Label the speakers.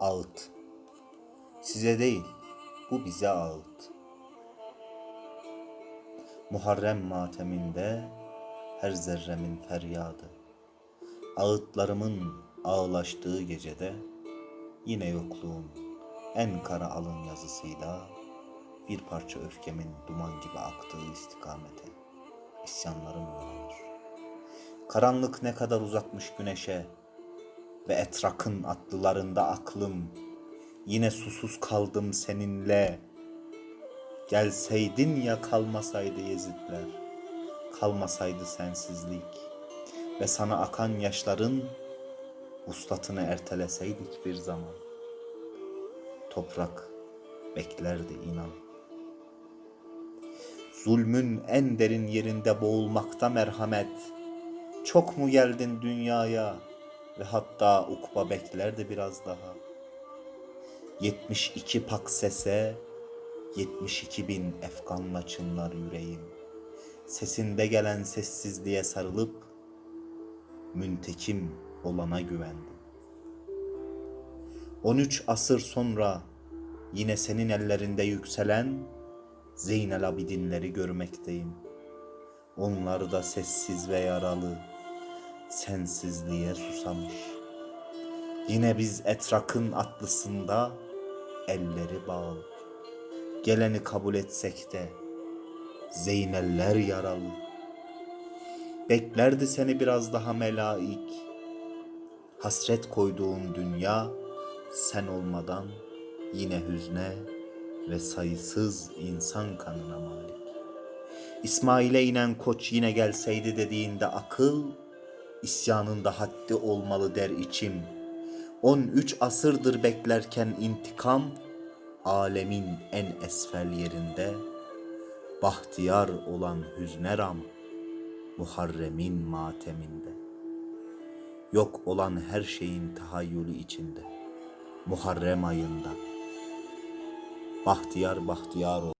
Speaker 1: ağıt. Size değil, bu bize ağıt. Muharrem mateminde her zerremin feryadı. Ağıtlarımın ağlaştığı gecede yine yokluğun en kara alın yazısıyla bir parça öfkemin duman gibi aktığı istikamete isyanlarım yol alır. Karanlık ne kadar uzakmış güneşe ve etrakın atlılarında aklım yine susuz kaldım seninle. Gelseydin ya kalmasaydı Yezidler, kalmasaydı sensizlik ve sana akan yaşların vuslatını erteleseydik bir zaman. Toprak beklerdi inan. Zulmün en derin yerinde boğulmakta merhamet. Çok mu geldin dünyaya ve hatta ukba beklerdi biraz daha. 72 pak sese, 72 bin efkanla çınlar yüreğim. Sesinde gelen sessizliğe sarılıp, müntekim olana güvendim. 13 asır sonra yine senin ellerinde yükselen Zeynel Abidinleri görmekteyim. Onlar da sessiz ve yaralı, sensizliğe susamış. Yine biz etrakın atlısında elleri bağlı. Geleni kabul etsek de Zeyneller yaralı. Beklerdi seni biraz daha melaik. Hasret koyduğun dünya sen olmadan yine hüzne ve sayısız insan kanına malik. İsmail'e inen koç yine gelseydi dediğinde akıl, isyanın da haddi olmalı der içim. 13 asırdır beklerken intikam, alemin en esfel yerinde, bahtiyar olan hüzne ram, Muharrem'in mateminde. Yok olan her şeyin tahayyülü içinde, Muharrem ayında. Bahtiyar bahtiyar ol.